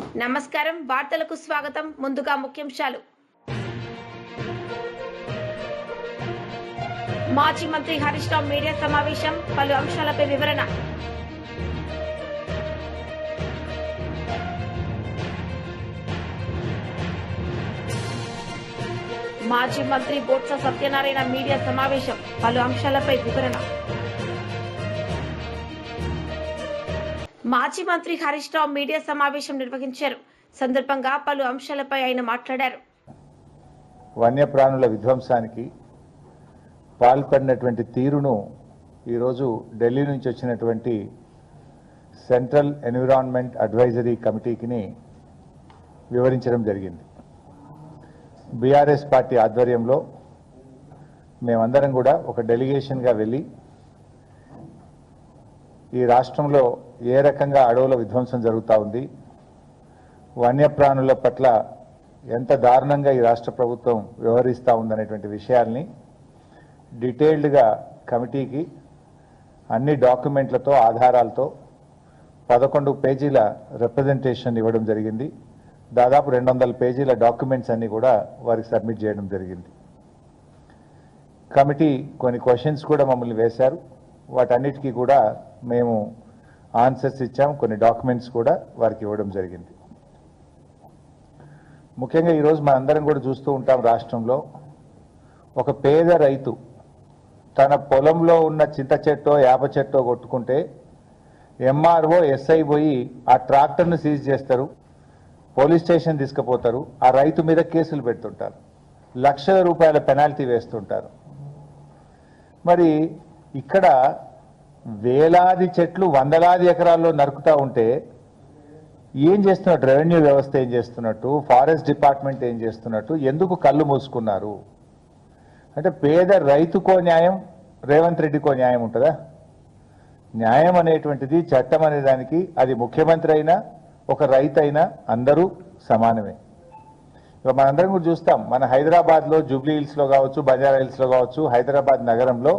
నమస్కారం వార్తలకు స్వాగతం. ముందుగా ముఖ్యాంశాలు. మాజీ మంత్రి హరీష్ రావు మీడియా సమావేశం పలు అంశాలపై వివరణ. మాజీ మంత్రి బొత్స సత్యనారాయణ మీడియా సమావేశం పలు అంశాలపై వివరణ. మాజీ మంత్రి హరీష్ రావు మీడియా సమావేశం నిర్వహించారు. సందర్భంగా పలు అంశాలపై ఆయన మాట్లాడారు. వన్యప్రాణుల విధ్వంసానికి పాల్పడినటువంటి తీరును ఈరోజు ఢిల్లీ నుంచి వచ్చినటువంటి సెంట్రల్ ఎన్విరాన్మెంట్ అడ్వైజరీ కమిటీకిని వివరించడం జరిగింది. బీఆర్ఎస్ పార్టీ ఆధ్వర్యంలో మేమందరం కూడా ఒక డెలిగేషన్గా వెళ్ళి ఈ రాష్ట్రంలో ఏ రకంగా అడవుల విధ్వంసం జరుగుతూ ఉంది? వన్యప్రాణుల పట్ల ఎంత దారుణంగా ఈ రాష్ట్ర ప్రభుత్వం వ్యవహరిస్తూ ఉందనేటువంటి విషయాల్ని డీటెయిల్డ్గా కమిటీకి అన్ని డాక్యుమెంట్లతో ఆధారాలతో పదకొండు పేజీల రిప్రజెంటేషన్ ఇవ్వడం జరిగింది. దాదాపు రెండు వందల పేజీల డాక్యుమెంట్స్ అన్నీ కూడా వారికి సబ్మిట్ చేయడం జరిగింది. కమిటీ కొన్ని క్వశ్చన్స్ కూడా మమ్మల్ని వేశారు. వాటన్నిటికీ కూడా మేము ఆన్సర్స్ ఇచ్చాం కొన్ని డాక్యుమెంట్స్ కూడా వారికి ఇవ్వడం జరిగింది. ముఖ్యంగా ఈరోజు మనందరం కూడా చూస్తూ ఉంటాం రాష్ట్రంలో ఒక పేద రైతు తన పొలంలో ఉన్న చింత చెట్టో యాప చెట్టో కొట్టుకుంటే ఎంఆర్ఓ ఎస్ఐ పోయి ఆ ట్రాక్టర్ను సీజ్ చేస్తారు పోలీస్ స్టేషన్ తీసుకుపోతారు ఆ రైతు మీద కేసులు పెడుతుంటారు లక్షల రూపాయల పెనాల్టీ వేస్తుంటారు. మరి ఇక్కడ వేలాది చెట్లు వందలాది ఎకరాల్లో నరుకుతా ఉంటే ఏం చేస్తున్నట్టు? రెవెన్యూ వ్యవస్థ ఏం చేస్తున్నట్టు? ఫారెస్ట్ డిపార్ట్మెంట్ ఏం చేస్తున్నట్టు? ఎందుకు కళ్ళు మూసుకున్నారు? అంటే పేద రైతుకో న్యాయం రేవంత్ రెడ్డికో న్యాయం ఉంటుందా? న్యాయం అనేటువంటిది చట్టం అనే దానికి అది ముఖ్యమంత్రి అయినా ఒక రైతు అయినా అందరూ సమానమే. ఇక మనందరం కూడా చూస్తాం మన హైదరాబాద్లో జూబ్లీ హిల్స్లో కావచ్చు బంజారా హిల్స్లో కావచ్చు హైదరాబాద్ నగరంలో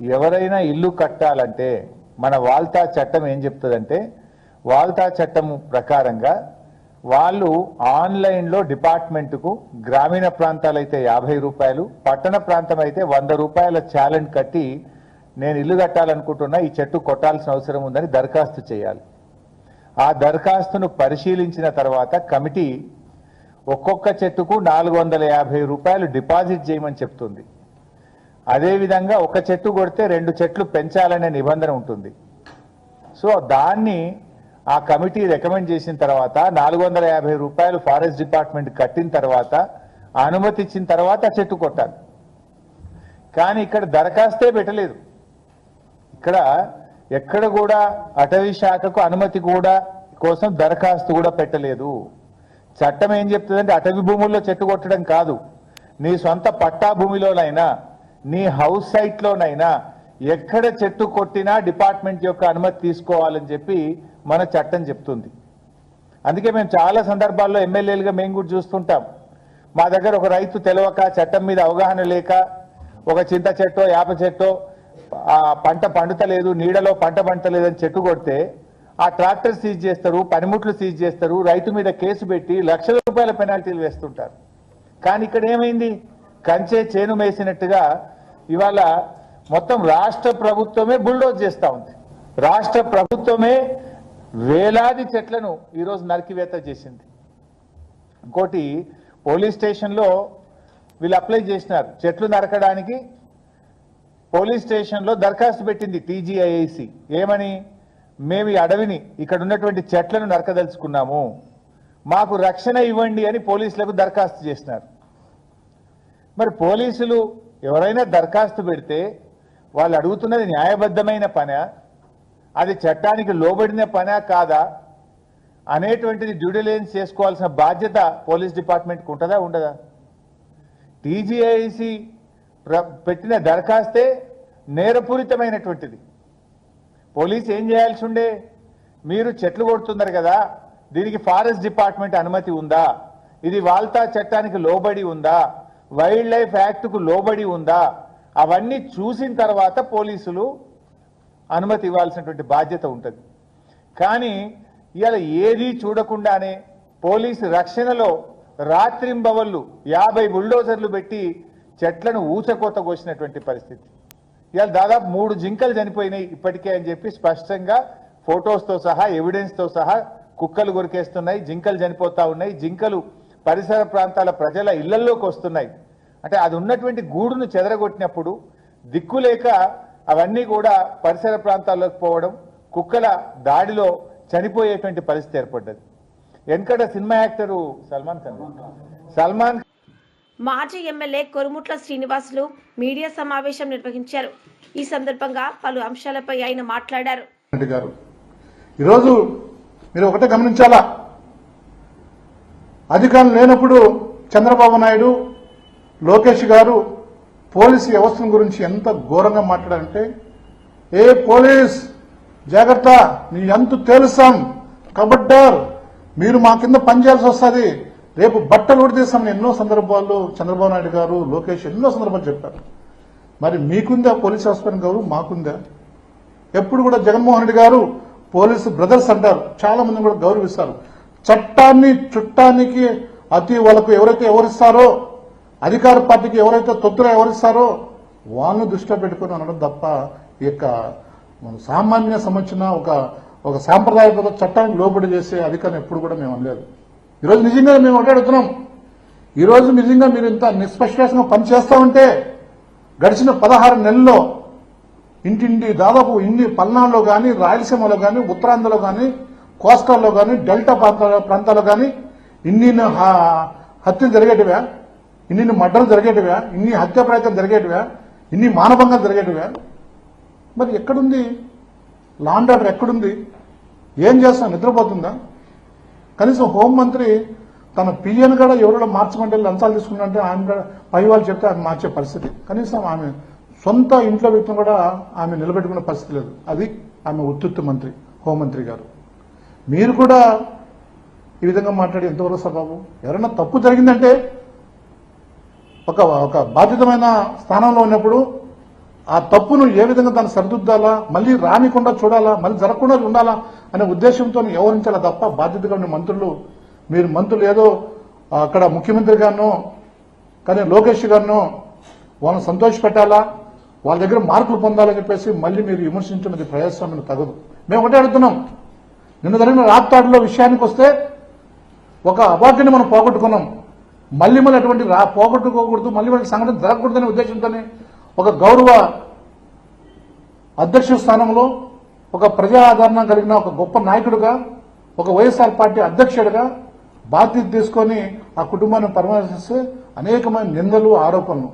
ఎవరైనా ఇల్లు కట్టాలంటే మన వాల్తా చట్టం ఏం చెప్తుందంటే వాల్తా చట్టం ప్రకారంగా వాళ్ళు ఆన్లైన్లో డిపార్ట్మెంట్కు గ్రామీణ ప్రాంతాలైతే యాభై రూపాయలు పట్టణ ప్రాంతం అయితే వంద రూపాయల ఛాలెంజ్ కట్టి నేను ఇల్లు కట్టాలనుకుంటున్నా ఈ చెట్టు కొట్టాల్సిన అవసరం ఉందని దరఖాస్తు చేయాలి. ఆ దరఖాస్తును పరిశీలించిన తర్వాత కమిటీ ఒక్కొక్క చెట్టుకు నాలుగు వందల యాభై రూపాయలు డిపాజిట్ చేయమని చెప్తుంది. అదేవిధంగా ఒక చెట్టు కొడితే రెండు చెట్లు పెంచాలనే నిబంధన ఉంటుంది. సో దాన్ని ఆ కమిటీ రికమెండ్ చేసిన తర్వాత నాలుగు వందల యాభై రూపాయలు ఫారెస్ట్ డిపార్ట్మెంట్ కట్టిన తర్వాత అనుమతి ఇచ్చిన తర్వాత ఆ చెట్టు కొట్టాలి. కానీ ఇక్కడ దరఖాస్తే పెట్టలేదు. ఇక్కడ ఎక్కడ కూడా అటవీ శాఖకు అనుమతి కూడా కోసం దరఖాస్తు కూడా పెట్టలేదు. చట్టం ఏం చెప్తుందంటే అటవీ భూముల్లో చెట్టు కొట్టడం కాదు. నీ సొంత పట్టా భూమిలోనైనా నీ హౌస్ సైట్లోనైనా ఎక్కడ చెట్టు కొట్టినా డిపార్ట్మెంట్ యొక్క అనుమతి తీసుకోవాలని చెప్పి మన చట్టం చెప్తుంది. అందుకే మేము చాలా సందర్భాల్లో ఎమ్మెల్యేలుగా మేము కూడా చూస్తుంటాం. మా దగ్గర ఒక రైతు తెలవక చట్టం మీద అవగాహన లేక ఒక చింత చెట్టో యాప చెట్టో ఆ పంట పండుతలేదు నీడలో పంట పండలేదని చెట్టు కొడితే ఆ ట్రాక్టర్ సీజ్ చేస్తారు పనిముట్లు సీజ్ చేస్తారు రైతు మీద కేసు పెట్టి లక్షల రూపాయల పెనాల్టీలు వేస్తుంటారు. కానీ ఇక్కడ ఏమైంది? కంచే చేను మేసినట్టుగా ఇవాళ మొత్తం రాష్ట్ర ప్రభుత్వమే బుల్డోజ్ చేస్తూ ఉంది. రాష్ట్ర ప్రభుత్వమే వేలాది చెట్లను ఈరోజు నరికివేత చేసింది. ఇంకోటి పోలీస్ స్టేషన్లో వీళ్ళు అప్లై చేసినారు. చెట్లు నరకడానికి పోలీస్ స్టేషన్లో దరఖాస్తు పెట్టింది టీజీఐఐసి. ఏమని? మేము ఈ అడవిని ఇక్కడ ఉన్నటువంటి చెట్లను నరకదలుచుకున్నాము. మాకు రక్షణ ఇవ్వండి అని పోలీసులకు దరఖాస్తు చేసినారు. మరి పోలీసులు ఎవరైనా దరఖాస్తు పెడితే వాళ్ళు అడుగుతున్నది న్యాయబద్ధమైన పనా? అది చట్టానికి లోబడిన పనా కాదా? అనేటువంటిది డ్యూడిలెన్స్ చేసుకోవాల్సిన బాధ్యత పోలీస్ డిపార్ట్మెంట్కి ఉంటుందా ఉండదా? టీజీఐసి పెట్టిన దరఖాస్తే నేరపూరితమైనటువంటిది. పోలీస్ ఏం చేయాల్సి ఉండే మీరు చెట్లు కొడుతున్నారు కదా దీనికి ఫారెస్ట్ డిపార్ట్మెంట్ అనుమతి ఉందా? ఇది వాల్తా చట్టానికి లోబడి ఉందా? వైల్డ్ లైఫ్ యాక్ట్కు లోబడి ఉందా? అవన్నీ చూసిన తర్వాత పోలీసులు అనుమతి ఇవ్వాల్సినటువంటి బాధ్యత ఉంటుంది. కానీ ఇవాళ ఏదీ చూడకుండానే పోలీసు రక్షణలో రాత్రింబవళ్ళు యాభై బుల్డోజర్లు పెట్టి చెట్లను ఊచకోత కోసినటువంటి పరిస్థితి. ఇవాళ దాదాపు మూడు జింకలు చనిపోయినాయి ఇప్పటికే అని చెప్పి స్పష్టంగా ఫొటోస్తో సహా ఎవిడెన్స్తో సహా కుక్కలు కొరికేస్తున్నాయి జింకలు చనిపోతా ఉన్నాయి. జింకలు పరిసర ప్రాంతాల ప్రజల ఇళ్ళల్లోకి వస్తున్నాయి. అంటే అది ఉన్నటువంటి గూడును చెదరగొట్టినప్పుడు దిక్కులేక అవన్నీ కూడా పరిసర ప్రాంతాల్లోకి పోవడం కుక్కల దాడిలో చనిపోయేటువంటి పరిస్థితి ఏర్పడ్డది. వెనకట సినిమా యాక్టరు సల్మాన్ ఖాన్. సల్మాన్ మాజీ ఎమ్మెల్యే కొరుముట్ల శ్రీనివాసులు మీడియా సమావేశం నిర్వహించారు. ఈ సందర్భంగా పలు అంశాలపై ఆయన మాట్లాడారు. ఈరోజు మీరు ఒకటే గమనించాలా? అధికారం లేనప్పుడు చంద్రబాబు నాయుడు లోకేష్ గారు పోలీసు వ్యవస్థ గురించి ఎంత ఘోరంగా మాట్లాడారంటే ఏ పోలీస్ జాగ్రత్త నీ ఎంత తేలుస్తాం కబడ్డార్ మీరు మా కింద పనిచేయాల్సి వస్తుంది. రేపు బట్టలు ఉడితేస్తామని ఎన్నో సందర్భాల్లో చంద్రబాబు నాయుడు గారు లోకేష్ ఎన్నో సందర్భాలు చెప్పారు. మరి మీకుందా పోలీస్ హాస్పిటల్ గారు? మాకుందా? ఎప్పుడు కూడా జగన్మోహన్ రెడ్డి గారు పోలీసు బ్రదర్స్ అంటారు. చాలా మంది కూడా గౌరవిస్తారు. చట్టాన్ని చుట్టానికి అతి వాళ్ళకు ఎవరైతే ఎవరిస్తారో అధికార పార్టీకి ఎవరైతే తొత్తులు ఎవరిస్తారో వాళ్ళని దృష్టిలో పెట్టుకుని అనడం తప్ప ఈ యొక్క సామాన్య సంబంధించిన ఒక ఒక సాంప్రదాయబద్ధ చట్టానికి లోబడి చేసే అధికారం ఎప్పుడు కూడా మేము అనలేదు. ఈరోజు నిజంగా మేము ఒకటే ఈరోజు నిజంగా మీరు ఇంత నిష్పక్షంగా పనిచేస్తూ ఉంటే గడిచిన పదహారు నెలల్లో ఇంటింటి దాదాపు ఇన్ని పల్నాడులో కానీ రాయలసీమలో కానీ ఉత్తరాంధ్రలో కానీ కోస్తాల్లో కానీ డెల్టా ప్రాంత ప్రాంతాల్లో కానీ ఇన్ని హ- హత్యలు జరిగేటివా? ఇన్ని మర్డర్లు జరిగేటివా? ఇన్ని హత్య ప్రయత్నం జరిగేటివా? ఇన్ని మానభంగాలు జరిగేటివా? మరి ఎక్కడుంది? లాండ్ ఆర్డర్ ఎక్కడుంది? ఏం చేస్తాం నిద్రపోతుందా? కనీసం హోంమంత్రి తన పిఎన్ కూడా ఎవరో మార్చమంటే లంచాలు తీసుకుంటే ఆమె కూడా పై వాళ్ళు చెప్తే ఆమె మార్చే పరిస్థితి. కనీసం ఆమె సొంత ఇంట్లో వ్యక్తిని కూడా ఆమె నిలబెట్టుకునే పరిస్థితి లేదు. అది ఆమె ఉత్తుత్తు మంత్రి హోంమంత్రి గారు. మీరు కూడా ఈ విధంగా మాట్లాడి ఎంతవరకు సబాబు ఎవరైనా తప్పు జరిగిందంటే ఒక ఒక బాధ్యతమైన స్థానంలో ఉన్నప్పుడు ఆ తప్పును ఏ విధంగా దాన్ని సరిదిద్దాలా మళ్ళీ రానికుండా చూడాలా మళ్ళీ జరగకుండా ఉండాలా అనే ఉద్దేశంతో వ్యవహరించాలా తప్ప బాధ్యతగా ఉన్న మంత్రులు మీరు మంత్రులు ఏదో అక్కడ ముఖ్యమంత్రి గారినో కానీ లోకేష్ గారినో వాళ్ళని సంతోష పెట్టాలా వాళ్ళ దగ్గర మార్కులు పొందాలని చెప్పేసి మళ్ళీ మీరు విమర్శించినది ప్రజాస్వామ్యం తగదు. మేము ఒకటే అడుగుతున్నాం. నిన్న జరిగిన రాప్తాడులో విషయానికి వస్తే ఒక అవార్డుని మనం పోగొట్టుకున్నాం. మళ్ళీ మళ్ళీ అటువంటి పోగొట్టుకోకూడదు మళ్ళీ మళ్ళీ సంఘటన జరగకూడదనే ఉద్దేశంతోనే ఒక గౌరవ అధ్యక్ష స్థానంలో ఒక ప్రజా ఆదరణ కలిగిన ఒక గొప్ప నాయకుడుగా ఒక వైఎస్ఆర్ పార్టీ అధ్యక్షుడిగా బాధ్యత తీసుకొని ఆ కుటుంబాన్ని పరామర్శిస్తే అనేకమైన నిందలు ఆరోపణలు.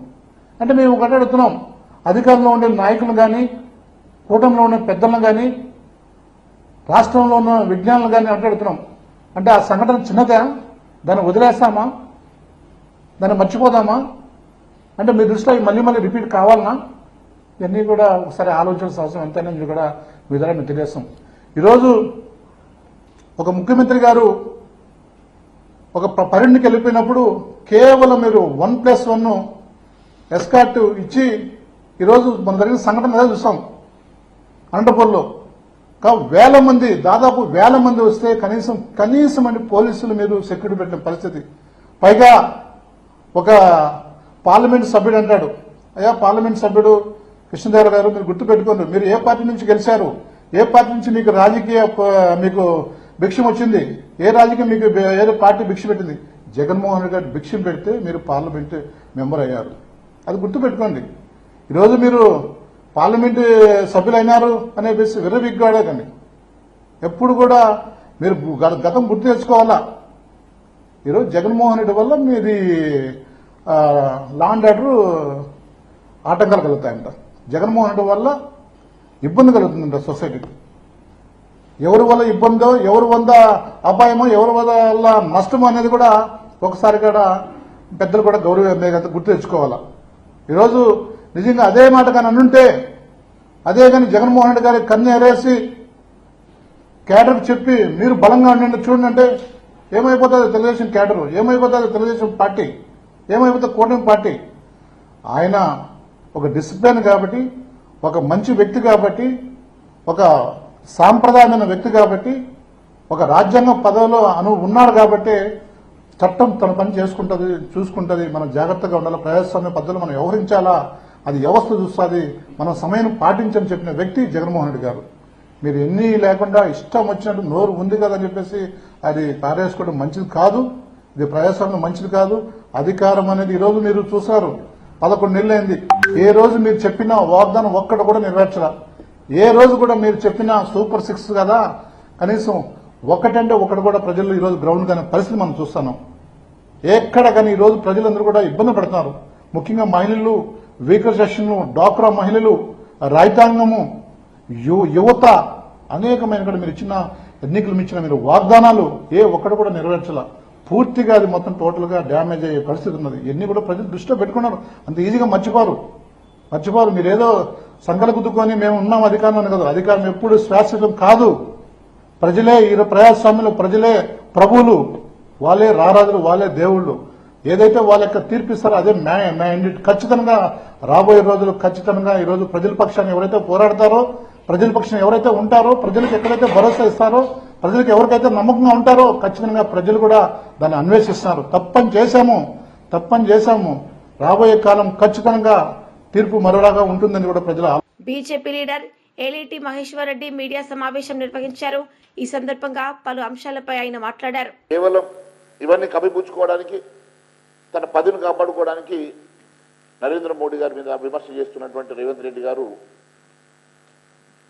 అంటే మేము ఒకటే అడుగుతున్నాం. అధికారంలో ఉండే నాయకులు కానీ కూటమిలో ఉండే పెద్దలను కానీ రాష్ట్రంలో ఉన్న విజ్ఞానులు కానీ అడుగుతున్నాం అంటే ఆ సంఘటన చిన్నదా? దాన్ని వదిలేస్తామా? దాన్ని మర్చిపోదామా? అంటే మీ దృష్టిలో మళ్ళీ మళ్ళీ రిపీట్ కావాలనా? ఇవన్నీ కూడా ఒకసారి ఆలోచించాల్సిన అవసరం ఎంతైనా మీరు కూడా మీ ద్వారా మేము తెలియస్తాం ఈరోజు ఒక ముఖ్యమంత్రి గారు ఒక పర్యటనకి వెళ్ళిపోయినప్పుడు కేవలం మీరు వన్ ప్లస్ వన్ ఎస్కార్ట్ ఇచ్చి ఈరోజు మన జరిగిన సంఘటన చూస్తాం. అనంతపూర్లో వేల మంది దాదాపు వేల మంది వస్తే కనీసం కనీసం అని పోలీసులు మీరు సెక్యూరిటీ పెట్టిన పరిస్థితి. పైగా ఒక పార్లమెంట్ సభ్యుడు అంటాడు అయ్యా పార్లమెంట్ సభ్యుడు కృష్ణదేవర గారు మీరు గుర్తుపెట్టుకోండి మీరు ఏ పార్టీ నుంచి గెలిచారు? ఏ పార్టీ నుంచి మీకు రాజకీయ మీకు భిక్షం వచ్చింది? ఏ రాజకీయం మీకు ఏ పార్టీ భిక్ష పెట్టింది? జగన్మోహన్ రెడ్డి గారు భిక్షం పెడితే మీరు పార్లమెంట్ మెంబర్ అయ్యారు. అది గుర్తుపెట్టుకోండి ఈరోజు మీరు పార్లమెంటు సభ్యులైనారు అనే విర్రవిగ్గాడే కానీ ఎప్పుడు కూడా మీరు గతం గుర్తు తెచ్చుకోవాలా ఈరోజు జగన్మోహన్ రెడ్డి వల్ల మీది లాండ్ ఆర్డర్ ఆటంకాలు కలుగుతాయంట. జగన్మోహన్ రెడ్డి వల్ల ఇబ్బంది కలుగుతుందంట సొసైటీకి. ఎవరి వల్ల ఇబ్బందో ఎవరి వల్ల అపాయమో ఎవరి వల్ల నష్టమో అనేది కూడా ఒకసారి కూడా పెద్దలు కూడా గౌరవ గుర్తు తెచ్చుకోవాలా? ఈరోజు నిజంగా అదే మాట కానీ అనుంటే అదే కానీ జగన్మోహన్ రెడ్డి గారి కన్నేరేసి ఎరేసి చెప్పి మీరు బలంగా ఉండండి చూడండి అంటే ఏమైపోతుంది తెలుగుదేశం కేడర్ ఏమైపోతుంది తెలుగుదేశం పార్టీ? ఏమైపోతుంది కూటమి పార్టీ? ఆయన ఒక డిసిప్లిన్ కాబట్టి ఒక మంచి వ్యక్తి కాబట్టి ఒక సాంప్రదాయమైన వ్యక్తి కాబట్టి ఒక రాజ్యాంగ పదవిలో అను ఉన్నాడు కాబట్టి చట్టం తన పని చేసుకుంటుంది చూసుకుంటుంది మనం జాగ్రత్తగా ఉండాలి ప్రజాస్వామ్య పద్ధతులు మనం వ్యవహరించాలా అది వ్యవస్థ చూస్తుంది. మనం సమయం పాటించని చెప్పిన వ్యక్తి జగన్మోహన్ రెడ్డి గారు. మీరు ఎన్ని లేకుండా ఇష్టం వచ్చినట్టు నోరు ఉంది కదా అని చెప్పేసి అది పారేసుకోవడం మంచిది కాదు. ఇది ప్రజాస్వామ్యం మంచిది కాదు. అధికారం అనేది ఈరోజు మీరు చూసారు పదకొండు నెలలైంది. ఏ రోజు మీరు చెప్పిన వాగ్దానం ఒక్కటి కూడా నెరవేర్చరా ఏ రోజు కూడా మీరు చెప్పిన సూపర్ సిక్స్ కదా. కనీసం ఒకటంటే ఒకటి కూడా ప్రజలు ఈరోజు గ్రౌండ్ కానీ పరిస్థితి మనం చూస్తున్నాం. ఎక్కడ కానీ ఈ రోజు ప్రజలందరూ కూడా ఇబ్బంది పడుతున్నారు. ముఖ్యంగా మహిళలు వీకర్ సెషన్లు డాక్రా మహిళలు రైతాంగము యువత అనేకమైన కూడా మీరు ఇచ్చిన ఎన్నికలు ఇచ్చిన మీరు వాగ్దానాలు ఏ ఒక్కటి కూడా నెరవేర్చాల. పూర్తిగా అది మొత్తం టోటల్గా డ్యామేజ్ అయ్యే పరిస్థితి ఉన్నది. ఇవన్నీ కూడా ప్రజలు దృష్టిలో పెట్టుకున్నారు. అంత ఈజీగా మర్చిపోరు. మర్చిపోరు. మీరేదో సంకల గుద్దుకొని మేము ఉన్నాం అధికారం అని కదా. అధికారం ఎప్పుడు శాశ్వతం కాదు. ప్రజలే ఈ ప్రజాస్వామ్యంలో ప్రజలే ప్రభువులు. వాళ్ళే రారాజులు వాళ్ళే దేవుళ్ళు. ఏదైతే వాళ్ళ యొక్క తీర్పిస్తారో అదే మ్యా- మ్యాండేట్ ఖచ్చితంగా రాబోయే రోజులు ఖచ్చితంగా ఈ రోజు ప్రజల పక్షాన్ని ఎవరైతే పోరాడతారో ప్రజల పక్షాన్ని ఎవరైతే ఉంటారో ప్రజలకు ఎక్కడైతే భరోసా ఇస్తారో ప్రజలకు ఎవరికైతే నమ్మకంగా ఉంటారో ఖచ్చితంగా ప్రజలు కూడా దాన్ని అన్వేషిస్తున్నారు తప్పని చేశాము తప్పని చేశాము. రాబోయే కాలం ఖచ్చితంగా తీర్పు మరోలాగా ఉంటుందని కూడా ప్రజలు BJP leader Eleti Maheshwar Reddy media సమావేశం నిర్వహించారు. ఈ సందర్భంగా పలు అంశాలపై ఆయన మాట్లాడారు. కేవలం ఇవన్నీ కప్పిపుచ్చుకోవడానికి తన పదవిని కాపాడుకోవడానికి నరేంద్ర మోడీ గారి మీద విమర్శ చేస్తున్నటువంటి రేవంత్ రెడ్డి గారు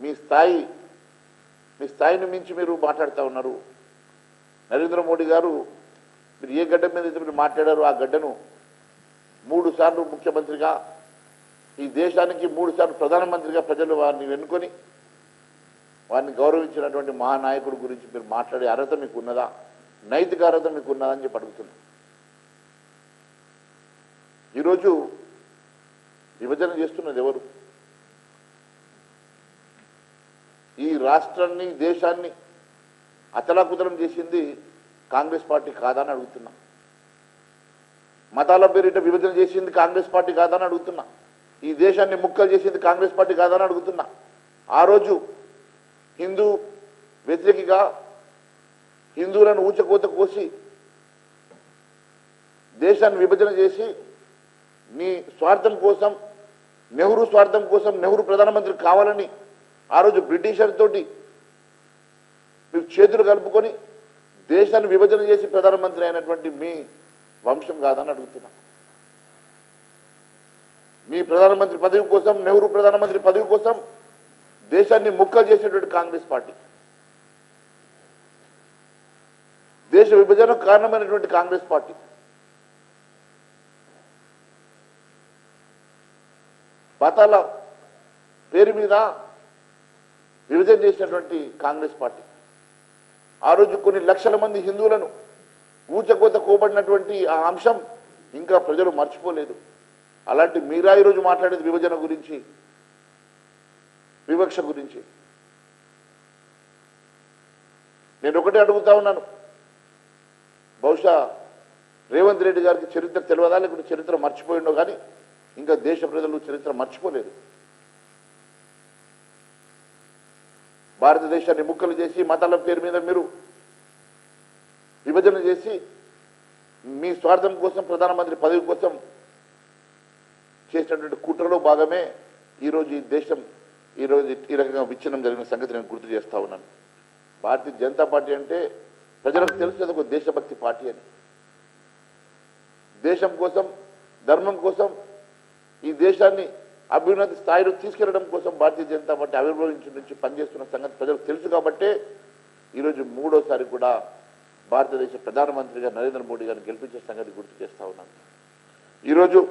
మీ స్థాయి మీ స్థాయిని మించి మీరు మాట్లాడుతూ ఉన్నారు. నరేంద్ర మోడీ గారు మీరు ఏ గడ్డ మీద అయితే మీరు మాట్లాడారో ఆ గడ్డను మూడు సార్లు ముఖ్యమంత్రిగా ఈ దేశానికి మూడు సార్లు ప్రధానమంత్రిగా ప్రజలు వారిని వెనుకొని వారిని గౌరవించినటువంటి మహానాయకుడు గురించి మీరు మాట్లాడే అర్హత మీకు ఉన్నదా నైతిక అర్హత మీకు ఉన్నదా అని చెప్పి అడుగుతున్నాను. ఈరోజు విభజన చేస్తున్నది ఎవరు? ఈ రాష్ట్రాన్ని దేశాన్ని అతలాకుతలం చేసింది కాంగ్రెస్ పార్టీ కాదని అడుగుతున్నా. మతాల పేరిట విభజన చేసింది కాంగ్రెస్ పార్టీ కాదని అడుగుతున్నా. ఈ దేశాన్ని ముక్కలు చేసింది కాంగ్రెస్ పార్టీ కాదని అడుగుతున్నా. ఆ రోజు హిందూ వ్యతిరేకిగా హిందువులను ఊచకోత కోసి దేశాన్ని విభజన చేసి నీ స్వార్థం కోసం నెహ్రూ స్వార్థం కోసం నెహ్రూ ప్రధానమంత్రి కావాలని ఆ రోజు బ్రిటిషర్ తోటి మీరు చేతులు కలుపుకొని దేశాన్ని విభజన చేసి ప్రధానమంత్రి అయినటువంటి మీ వంశం కాదని అడుగుతున్నా. మీ ప్రధానమంత్రి పదవి కోసం నెహ్రూ ప్రధానమంత్రి పదవి కోసం దేశాన్ని ముక్కలు చేసేటువంటి కాంగ్రెస్ పార్టీ. దేశ విభజనకు కారణమైనటువంటి కాంగ్రెస్ పార్టీ. మతాల పేరు మీద విభజన చేసినటువంటి కాంగ్రెస్ పార్టీ. ఆ రోజు కొన్ని లక్షల మంది హిందువులను ఊచకోత కోబడినటువంటి ఆ అంశం ఇంకా ప్రజలు మర్చిపోలేదు. అలాంటి మీరా ఈరోజు మాట్లాడేది విభజన గురించి వివక్ష గురించి. నేను ఒకటే అడుగుతా ఉన్నాను. బహుశా రేవంత్ రెడ్డి గారికి చరిత్ర తెలియదా లేకుంటే చరిత్ర మర్చిపోయిండో కానీ ఇంకా దేశ ప్రజలు చరిత్ర మర్చిపోలేదు. భారతదేశాన్ని ముక్కలు చేసి మతాల పేరు మీద మీరు విభజన చేసి మీ స్వార్థం కోసం ప్రధానమంత్రి పదవి కోసం చేసినటువంటి కుట్రలో భాగమే ఈరోజు ఈ దేశం ఈరోజు ఈ రకంగా విచ్ఛిన్నం జరిగిన సంగతి నేను గుర్తు చేస్తా ఉన్నాను. భారతీయ జనతా పార్టీ అంటే ప్రజలకు తెలిసేది ఒక దేశభక్తి పార్టీ అని. దేశం కోసం ధర్మం కోసం ఈ దేశాన్ని అభ్యున్నతి స్థాయిలో తీసుకెళ్ళడం కోసం భారతీయ జనతా పార్టీ ఆవిర్భవించి నుంచి పనిచేస్తున్న సంగతి ప్రజలకు తెలుసు కాబట్టే ఈరోజు మూడోసారి కూడా భారతదేశ ప్రధానమంత్రిగా నరేంద్ర మోడీ గారిని గెలిపించే సంగతి గుర్తు చేస్తా ఉన్నాను ఈరోజు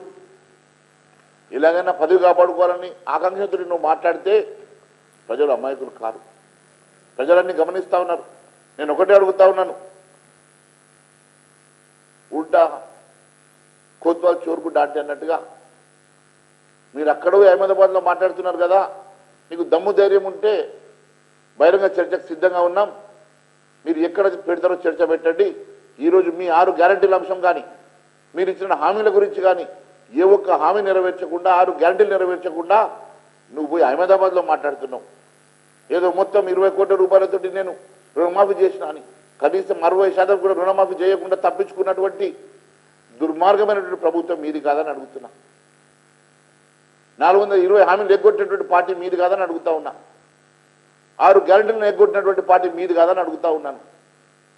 ఇలాగైనా పదవి కాపాడుకోవాలని ఆకాంక్షతో నువ్వు మాట్లాడితే ప్రజలు అమాయకులు కారు. ప్రజలన్నీ గమనిస్తా ఉన్నారు. నేను ఒకటే అడుగుతా ఉన్నాను. ఉల్టా కోత్వాల్ చోరుకు దాటి అన్నట్టుగా మీరు అక్కడో అహ్మదాబాద్లో మాట్లాడుతున్నారు కదా మీకు దమ్ము ధైర్యం ఉంటే బహిరంగ చర్చకు సిద్ధంగా ఉన్నాం. మీరు ఎక్కడ పెడతారో చర్చ పెట్టండి. ఈరోజు మీ ఆరు గ్యారంటీల అంశం కానీ మీరు ఇచ్చిన హామీల గురించి కానీ ఏ ఒక్క హామీ నెరవేర్చకుండా ఆరు గ్యారంటీలు నెరవేర్చకుండా నువ్వు పోయి అహ్మదాబాద్లో మాట్లాడుతున్నావు. ఏదో మొత్తం ఇరవై కోట్ల రూపాయలతోటి నేను రుణమాఫీ చేసిన అని కనీసం అరవై శాతం కూడా రుణమాఫీ చేయకుండా తప్పించుకున్నటువంటి దుర్మార్గమైనటువంటి ప్రభుత్వం మీది కాదని అడుగుతున్నా. నాలుగు వందల ఇరవై హామీలు ఎగ్గొట్టినటువంటి పార్టీ మీది కాదని అడుగుతా ఉన్నా. ఆరు గ్యారంటీలను ఎగ్గొట్టినటువంటి పార్టీ మీది కాదని అడుగుతా ఉన్నాను.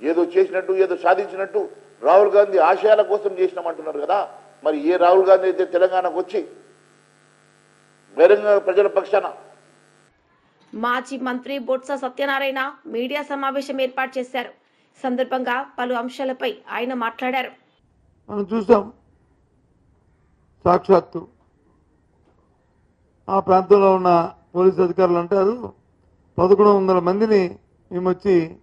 ఏదో చేసినట్టు ఏదో సాధించినట్టు రాహుల్ గాంధీ ఆశయాల కోసం చేసినామంటున్నారు కదా. మరి ఏ రాహుల్ గాంధీ అయితే తెలంగాణకు వచ్చి బహిరంగ ప్రజల పక్షాన మాజీ మంత్రి బొత్స సత్యనారాయణ మీడియా సమావేశం ఏర్పాటు చేశారు. సందర్భంగా పలు అంశాలపై ఆయన మాట్లాడారు. మనం చూసాం. సాక్షాత్తు ఆ ప్రాంతంలో ఉన్న పోలీస్ అధికారులు అంటారు. పదకొండు వందల మందిని మేము వచ్చి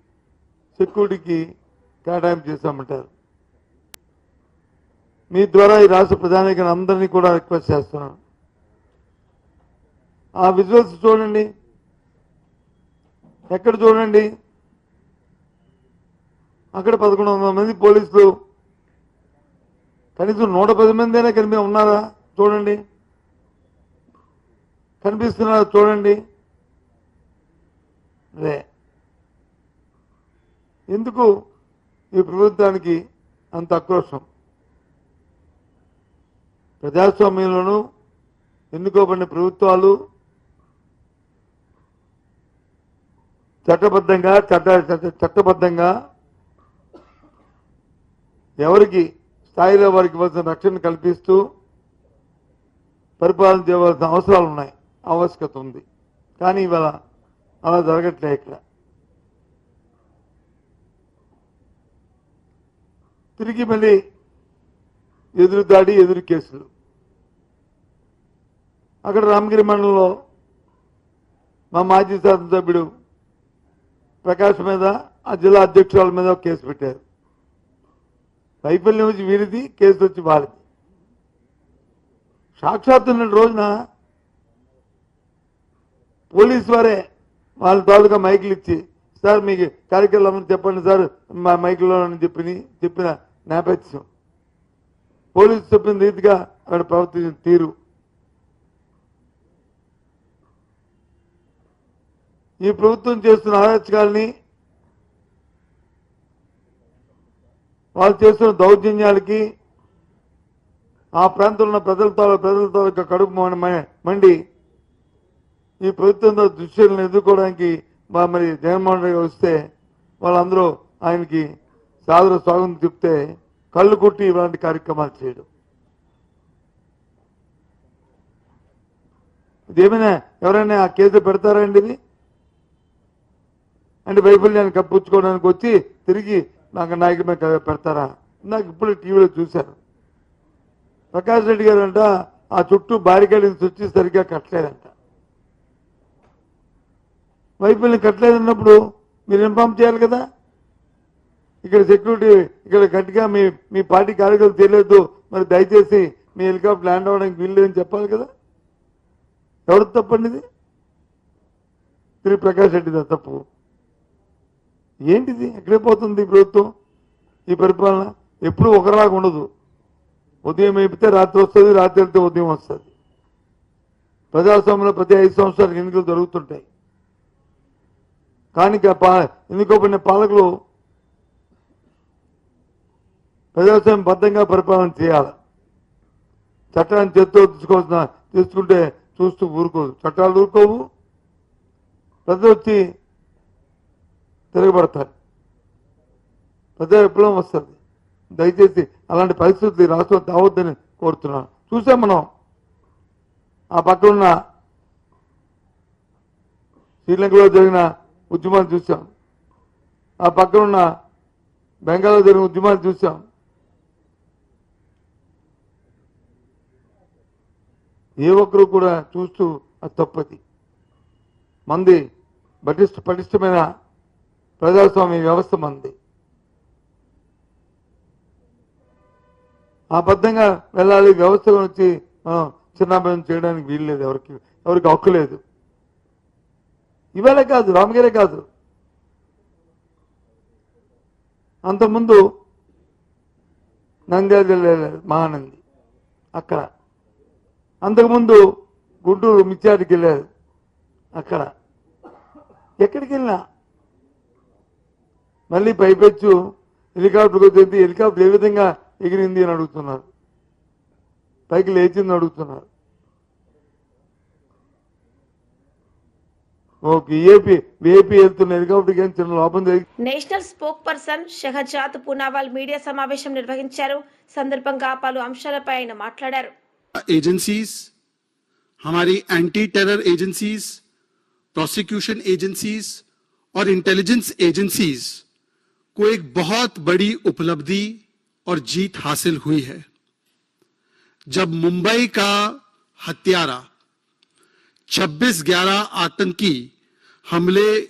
సెక్యూరిటీకి కేటాయింపు చేశామంటారు. మీ ద్వారా ఈ రాష్ట్ర ప్రధానిక అందరినీ కూడా రిక్వెస్ట్ చేస్తున్నాను. ఆ విజువల్స్ చూడండి. ఎక్కడ చూడండి? అక్కడ పదకొండు వందల మంది పోలీసులు. కనీసం నూట పది మంది అయినా కనిపి ఉన్నారా? చూడండి. కనిపిస్తున్నారా చూడండి. రే. ఎందుకు ఈ ప్రభుత్వానికి అంత ఆక్రోషం ప్రజాస్వామ్యంలోనూ ఎన్నుకోబడిన ప్రభుత్వాలు చట్టబద్ధంగా చట్ట చట్ట- చట్టబద్ధంగా ఎవరికి స్థాయిలో వారికి ఇవ్వాల్సిన రక్షణ కల్పిస్తూ పరిపాలన చేయవలసిన అవసరాలు ఉన్నాయి. ఆవశ్యకత ఉంది. కానీ ఇవాళ అలా జరగట్లే ఇక్కడ. తిరిగి మళ్ళీ ఎదురు దాడి ఎదురు కేసులు. అక్కడ రామగిరి మండలంలో మా మాజీ శాసనసభ్యుడు ప్రకాష్ మీద ఆ జిల్లా అధ్యక్షురాల మీద ఒక కేసు పెట్టారు. వైఫల్యం వచ్చి వీరిది కేసు వచ్చి వారిది సాక్షాత్తున్న రోజున పోలీస్ వారే వాళ్ళ తాలూకా మైకులు ఇచ్చి సార్ మీకు కార్యక్రమం చెప్పండి సార్ మా మైకులో అని చెప్పి చెప్పిన నేపథ్యం. పోలీసు చెప్పిన రీతిగా అక్కడ ప్రవర్తించిన తీరు. ఈ ప్రభుత్వం చేస్తున్న అరాచకాల్ని వాళ్ళు చేస్తున్న దౌర్జన్యాలకి ఆ ప్రాంతంలో ఉన్న ప్రజలతో ప్రజలతో కడుపు మ- మండి ఈ ప్రభుత్వంతో దృశ్యాలను ఎదుర్కోవడానికి మా మరి జగన్మోహన్ రెడ్డి గారు వస్తే వాళ్ళందరూ ఆయనకి సాదర స్వాగతం చెప్తే కళ్ళు కొట్టి ఇలాంటి కార్యక్రమాలు చేయడం. ఇదేమైనా ఎవరైనా ఆ కేసు పెడతారండి ఇది? అంటే వైఫల్యాన్ని కప్పించుకోవడానికి వచ్చి తిరిగి నాకు నాయకుడి మీద పెడతారా? నాకు ఇప్పుడు టీవీలో చూశాను. ప్రకాష్ రెడ్డి గారు అంట ఆ చుట్టూ బారికేడిని వచ్చి సరిగ్గా కట్టలేదంట. వైఫల్యం కట్టలేదన్నప్పుడు మీరు ఇన్ఫామ్ చేయాలి కదా? ఇక్కడ సెక్యూరిటీ ఇక్కడ గట్టిగా మీ మీ పార్టీ కార్యకర్తలు తెలియదు మరి దయచేసి మీ హెలికాప్టర్ ల్యాండ్ అవ్వడానికి వీల్లేదని చెప్పాలి కదా? ఎవరు తప్పండి ఇది? శ్రీ ప్రకాష్ రెడ్డిదా తప్పు. ఏంటిది? ఎక్కడే పోతుంది ఈ ప్రభుత్వం? ఈ పరిపాలన ఎప్పుడు ఒకలాగా ఉండదు. ఉదయం అయిపోతే రాత్రి వస్తుంది రాత్రి వెళ్తే ఉదయం వస్తుంది. ప్రజాస్వామ్యంలో ప్రతి ఐదు సంవత్సరాలకు ఎన్నికలు జరుగుతుంటాయి. కానీ ఎన్నుకోబడిన పాలకులు ప్రజాస్వామ్యం బద్ధంగా పరిపాలన చేయాలి. చట్టాన్ని చేత్తో తీసుకోవాల్సిన తీసుకుంటే చూస్తూ ఊరుకోదు చట్టాలు ఊరుకోవు. ప్రజలు వచ్చి తిరగబడతారు. ప్రజా విప్లవం వస్తుంది. దయచేసి అలాంటి పరిస్థితులు రాష్ట్రం తావద్దని కోరుతున్నాను. చూసాం మనం ఆ పక్కన ఉన్న శ్రీలంకలో జరిగిన ఉద్యమాలు చూసాం ఆ పక్కన ఉన్న బెంగాల్లో జరిగిన ఉద్యమాలు చూసాం ఏ ఒక్కరు కూడా చూస్తూ అది తప్పది. మంది పటిష్ట పటిష్టమైన ప్రజాస్వామ్య వ్యవస్థ మంది. ఆ బద్ధంగా వెళ్ళాలి వ్యవస్థ వచ్చి మనం చిన్నాభిన్నం చేయడానికి వీల్లేదు ఎవరికి ఎవరికి హక్కు లేదు. ఇవాళ కాదు రామగిరే కాదు. అంతకుముందు నంద్యాల జిల్లా మహానంది అక్కడ. అంతకుముందు గుంటూరు మిత్యాడికి వెళ్ళారు అక్కడ. ఎక్కడికి వెళ్ళినా. మళ్ళీ పైపెచ్చు హెలికాప్టర్కి వచ్చింది హెలికాప్టర్ ఏ విధంగా ఎగిరింది అని అడుగుతున్నారు. పైకి లేచింది అడుగుతున్నారు. national spokesperson Shehzad Poonawalla media సమావేశం నిర్వహించారు సందర్భంగా పలు అంశాలపై ఆయన మాట్లాడారు एजेंसीज हमारी anti terror agencies prosecution agencies और इंटेलिजेंस एजेंसीज को एक बहुत बड़ी उपलब्धि और जीत हासिल हुई है जब मुंबई का हत्यारा 26-11 आतंकी हमले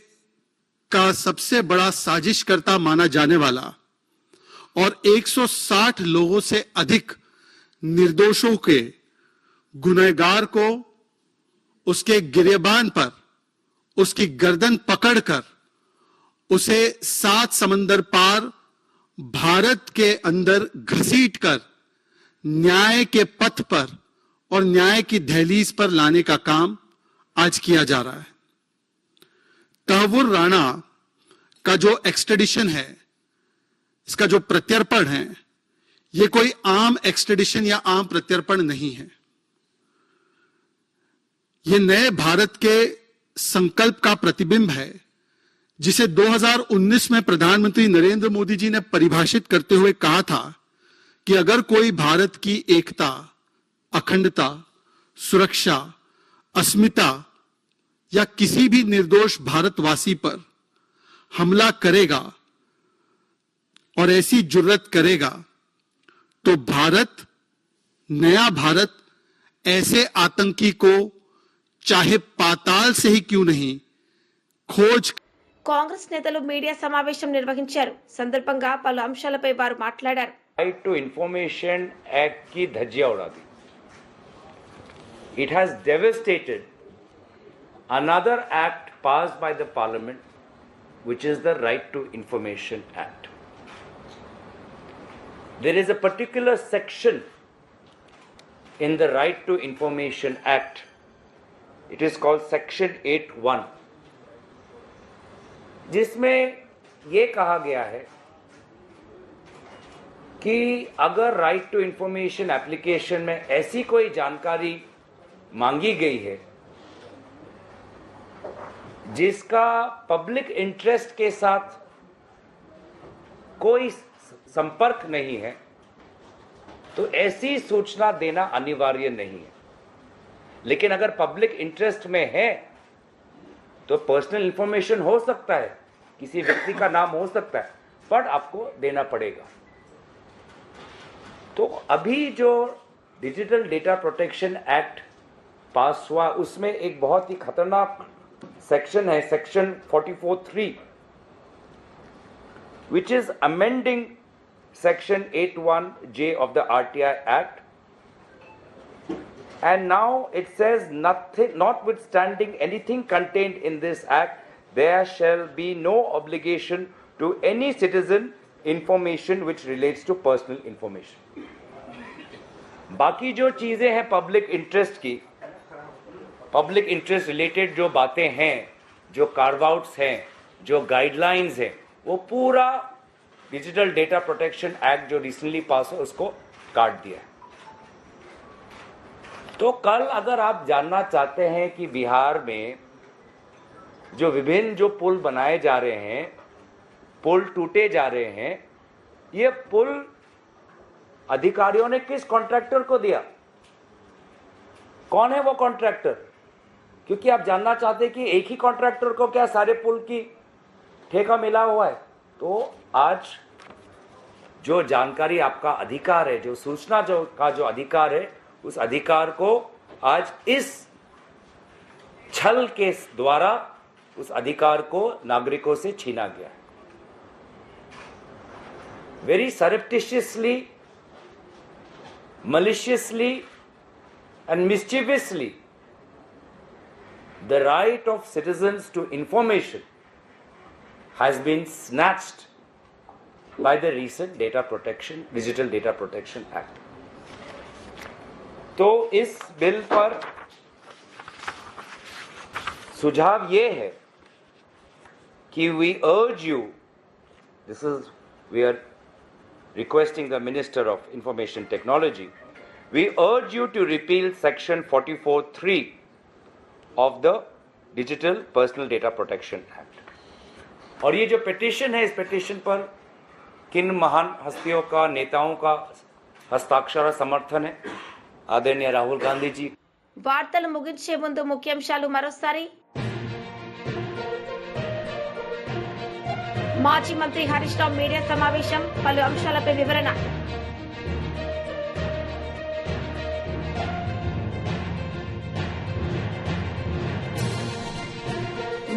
का सबसे बड़ा साजिशकर्ता माना जाने वाला और 160 लोगों से अधिक निर्दोषों के गुनहगार को उसके गिरेबान पर, उसकी गर्दन पकड़कर, उसे सात समंदर पार भारत के अंदर घसीटकर, न्याय के पथ पर और न्याय की दहलीज पर लाने का काम आज किया जा रहा है। तहवुर राणा का जो एक्सट्रेडिशन है, इसका जो प्रत्यर्पण है, ये कोई आम एक्सट्रेडिशन या आम प्रत्यर्पण नहीं है। ये नए भारत के संकल्प का प्रतिबिंब है, जिसे 2019 में प्रधानमंत्री नरेंद्र मोदी जी ने परिभाषित करते हुए कहा था कि अगर कोई भारत की एकता, अखंडता, सुरक्षा, अस्मिता या किसी भी निर्दोष भारतवासी पर हमला करेगा और ऐसी जुर्रत करेगा तो भारत नया भारत ऐसे आतंकी को चाहे पाताल से ही क्यों नहीं खोज కాంగ్రెస్ నేతలు మీడియా సమావేశం నిర్వహించారు సందర్భంగా పలు అంశాలపై వారు మాట్లాడారు राइट टू इंफॉर्मेशन एक्ट की धज्जियां उड़ा दी it has devastated another act passed by the parliament which is the right to information act there is a particular section in the right to information act it is called section 81 जिसमें ये कहा गया है कि अगर right to information application में ऐसी कोई जानकारी मांगी गई है जिसका पब्लिक इंटरेस्ट के साथ कोई संपर्क नहीं है तो ऐसी सूचना देना अनिवार्य नहीं है। लेकिन अगर पब्लिक इंटरेस्ट में है तो पर्सनल इंफॉर्मेशन हो सकता है, किसी व्यक्ति का नाम हो सकता है बट आपको देना पड़ेगा। तो अभी जो digital data protection act pass हुआ, उसमें एक बहुत ही खतरनाक सेक्शन है section 44.3 which is amending section 81J of the RTI Act and now it says nothing notwithstanding anything contained in this act there shall be no obligation to any citizen information which relates to personal information बाकी जो चीजें हैं public interest की public interest related जो बातें हैं, जो curve outs हैं, जो गाइडलाइंस हैं, वो पूरा डिजिटल डेटा प्रोटेक्शन एक्ट जो रिसेंटली पास हुआ उसको काट दिया है। तो कल अगर आप जानना चाहते हैं कि बिहार में जो विभिन्न जो पुल बनाए जा रहे हैं, पुल टूटे जा रहे हैं, ये पुल अधिकारियों ने किस कॉन्ट्रैक्टर को दिया? कौन है वो कॉन्ट्रैक्टर क्योंकि आप जानना चाहते हैं कि एक ही कॉन्ट्रैक्टर को क्या सारे पुल की ठेका मिला हुआ है? तो आज जो जानकारी आपका अधिकार है जो सूचना जो का जो अधिकार है उस अधिकार को आज इस छल के द्वारा उस अधिकार को नागरिकों से छीना गया very surreptitiously, maliciously, and mischievously, the right of citizens to information has been snatched by the recent Data Protection, Digital Data Protection Act. तो इस बिल पर सुझाव ये है कि we urge you this is we are requesting the Minister of Information Technology. We urge you to repeal Section 44.3 of the Digital Personal Data Protection Act. और ये जो पिटिशन है इस पिटिशन पर किन महान हस्तियों का नेताओं का हस्ताक्षर और समर्थन है आदरणीय राहुल गांधी जी వార్తలు ముగించే ముందు ముఖ్యాంశాలు మరోసారి మాజీ మంత్రి హరీష్ రావు మీడియా సమావేశం పలు అంశాలపై వివరణ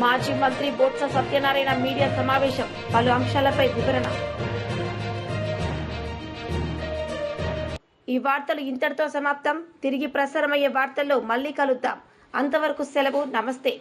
మాజీ మంత్రి బొత్స సత్యనారాయణ మీడియా సమావేశం పలు అంశాలపై వివరణ. ఈ వార్తలు ఇంతటితో సమాప్తం. తిరిగి ప్రసారమయ్యే వార్తల్లో మళ్ళీ కలుద్దాం. అంతవరకు సెలవు. నమస్తే.